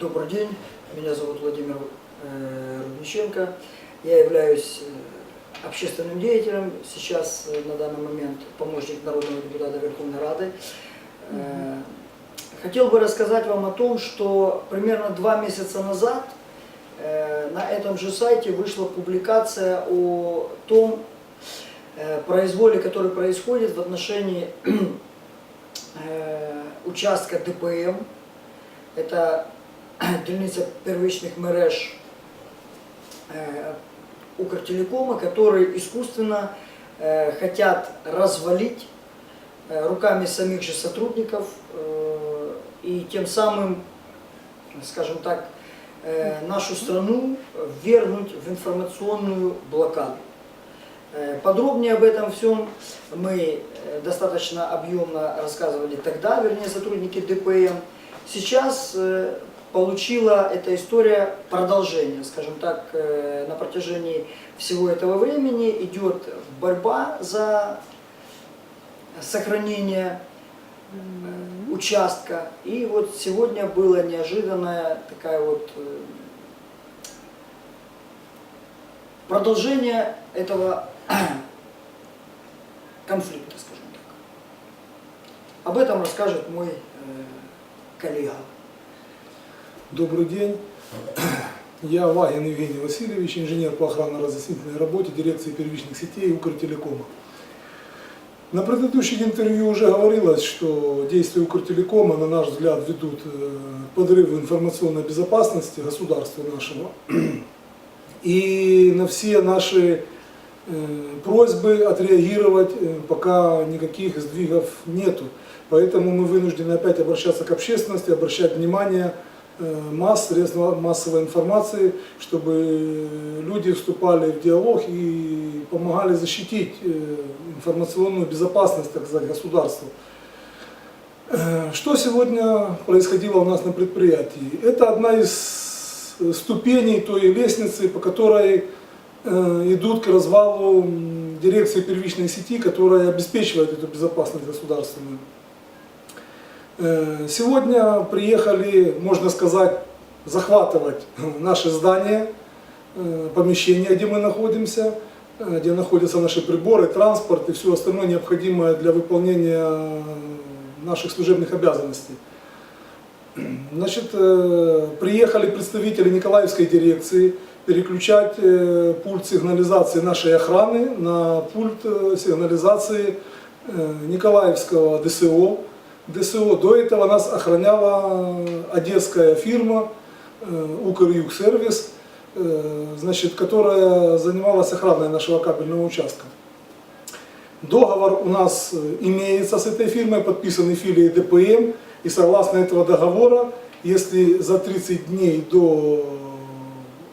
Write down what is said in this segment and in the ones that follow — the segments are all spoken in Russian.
Добрый день, меня зовут Владимир э, Рудниченко. Я являюсь э, общественным деятелем, сейчас э, на данный момент помощник народного депутата Верховной Рады. Хотел бы рассказать вам о том, что примерно два месяца назад на этом же сайте вышла публикация о том произволе, который происходит в отношении участка ДПМ. Это дільниця первичных мереж э, Укртелекома, которые искусственно э, хотят развалить э, руками самих же сотрудников и тем самым, скажем так, нашу страну ввергнуть в информационную блокаду. Подробнее об этом всем мы достаточно объемно рассказывали тогда, вернее, сотрудники ДПМ. Сейчас получила эта история продолжение, скажем так, э, на протяжении всего этого времени идет борьба за сохранение э, участка. И вот сегодня была неожиданная такая вот э, продолжение этого конфликта, скажем так. Об этом расскажет мой коллега. Добрый день. Я Вагин Евгений Васильевич, инженер по охранно-разъяснительной работе дирекции первичных сетей Укртелекома. На предыдущих интервью уже говорилось, что действия Укртелекома, на наш взгляд, ведут э, к подрыву информационной безопасности государства нашего. И на все наши э, просьбы отреагировать э, пока никаких сдвигов нету. Поэтому мы вынуждены опять обращаться к общественности, обращать внимание э, масс, средств массовой информации, чтобы люди вступали в диалог и помогали защитить э, информационную безопасность, так сказать, государства. Э, Что сегодня происходило у нас на предприятии? Это одна из ступеней той лестницы, по которой э, идут к развалу дирекции первичной сети, которая обеспечивает эту безопасность государственную. Э, Сегодня приехали, можно сказать, захватывать наше здание, э, помещение, где мы находимся, э, где находятся наши приборы, транспорт и все остальное необходимое для выполнения наших служебных обязанностей. Значит, приехали представители Николаевской дирекции переключать пульт сигнализации нашей охраны на пульт сигнализации Николаевского ДСО. ДСО до этого нас охраняла одесская фирма э, Укрюгсервис, э, значит, которая занималась охраной нашего кабельного участка. Договор у нас э, имеется с этой фирмой, подписанный филией ДПМ, и согласно этого договора, если за 30 дней до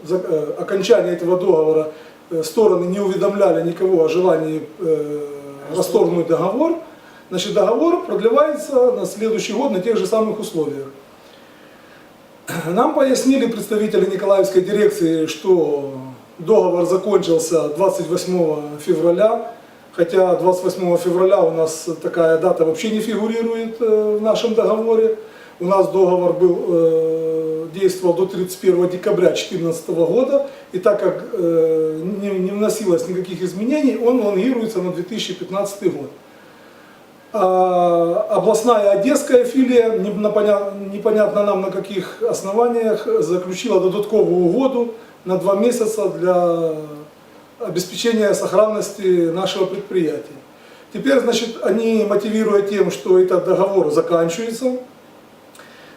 э, окончания этого договора э, стороны не уведомляли никого о желании э, расторгнуть договор, значит договор продлевается на следующий год на тех же самых условиях. Нам пояснили представители Николаевской дирекции, что договор закончился 28 февраля, хотя 28 февраля у нас такая дата вообще не фигурирует э, в нашем договоре. У нас договор был, э, действовал до 31 декабря 2014 года, и так как э, не, не вносилось никаких изменений, он лонгируется на 2015 год. А областная одесская филия, непоня- непонятно нам на каких основаниях, заключила додатковую угоду на два месяца для обеспечения сохранности нашего предприятия. Теперь, значит, они, мотивируя тем, что этот договор заканчивается,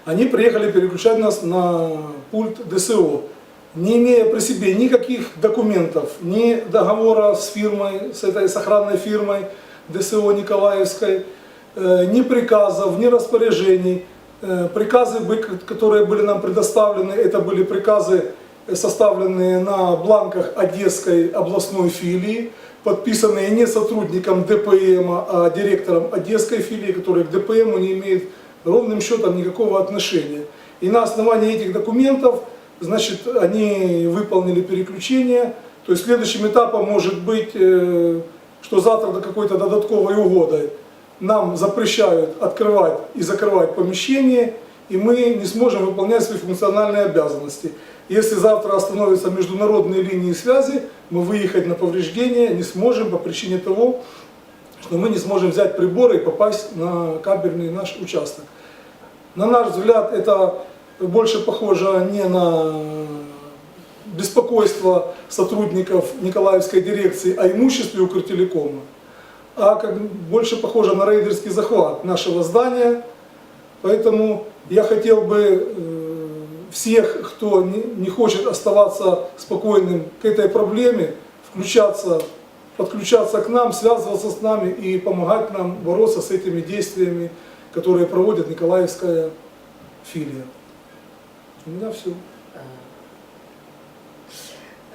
они приехали переключать нас на пульт ДСО, не имея при себе никаких документов, ни договора с фирмой, с этой с охранной фирмой ДСО Николаевской, э, ни приказов, ни распоряжений. Э, Приказы, которые были нам предоставлены, это были приказы, э, составленные на бланках Одесской областной филии, подписанные не сотрудником ДПМ, а директором Одесской филии, который к ДПМу не имеет ровным счетом никакого отношения. И на основании этих документов, значит, они выполнили переключение. То есть следующим этапом может быть, что завтра до какой-то додатковой угоды нам запрещают открывать и закрывать помещение, и мы не сможем выполнять свои функциональные обязанности. Если завтра остановятся международные линии связи, мы выехать на повреждение не сможем по причине того, что мы не сможем взять приборы и попасть на кабельный наш участок. На наш взгляд, это больше похоже не на беспокойство сотрудников Николаевской дирекции о имуществе Укртелекома, а как больше похоже на рейдерский захват нашего здания. Поэтому я хотел бы э, всех, кто не, не хочет оставаться спокойным к этой проблеме, включаться, подключаться к нам, связываться с нами и помогать нам бороться с этими действиями, которые проводит Николаевская филия. У меня все.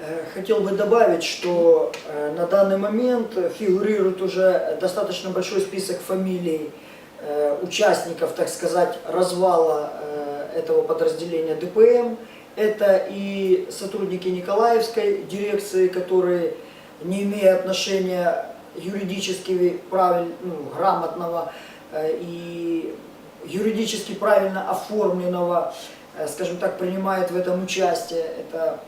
Э, Хотел бы добавить, что э, на данный момент фигурирует уже достаточно большой список фамилий э, участников, так сказать, развала этого подразделения ДПМ. Это и сотрудники Николаевской дирекции, которые, не имея отношения юридически правиль, ну, грамотного и юридически правильно оформленного, скажем так, принимают в этом участие. Это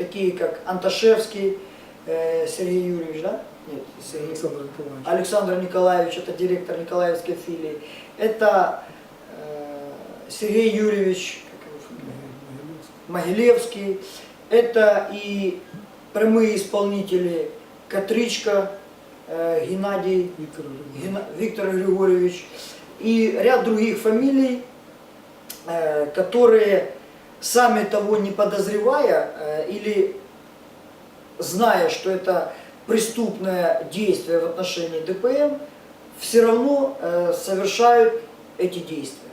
такие как Анташевский э, Сергей Юрьевич, да? Нет, Сергей. Александр Николаевич. Александр Николаевич, это директор Николаевской филии. Это э, Сергей Юрьевич? Могилевский. Это и прямые исполнители Катричка, э, Геннадий Виктор. Гена- Виктор Григорьевич и ряд других фамилий, э, которые сами того не подозревая э, или зная, что это преступное действие в отношении ДПМ, все равно э, совершают эти действия.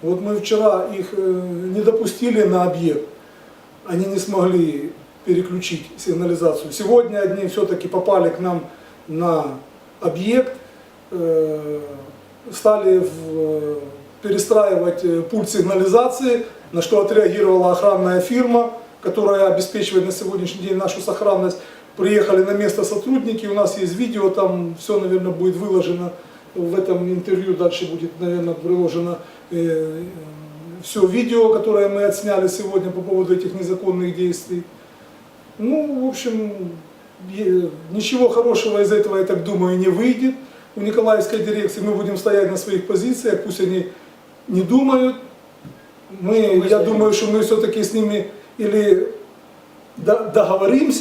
Вот мы вчера их э, не допустили на объект, они не смогли переключить сигнализацию. Сегодня они все-таки попали к нам на объект, стали перестраивать пульт сигнализации, на что отреагировала охранная фирма, которая обеспечивает на сегодняшний день нашу сохранность. Приехали на место сотрудники, у нас есть видео, там все, наверное, будет выложено в этом интервью, дальше будет, наверное, приложено все видео, которое мы отсняли сегодня по поводу этих незаконных действий. Ну, в общем, ничего хорошего из этого, я так думаю, не выйдет у Николаевской дирекции. Мы будем стоять на своих позициях, пусть они не думают. Мы, я думаю, что мы все-таки с ними или до- договоримся,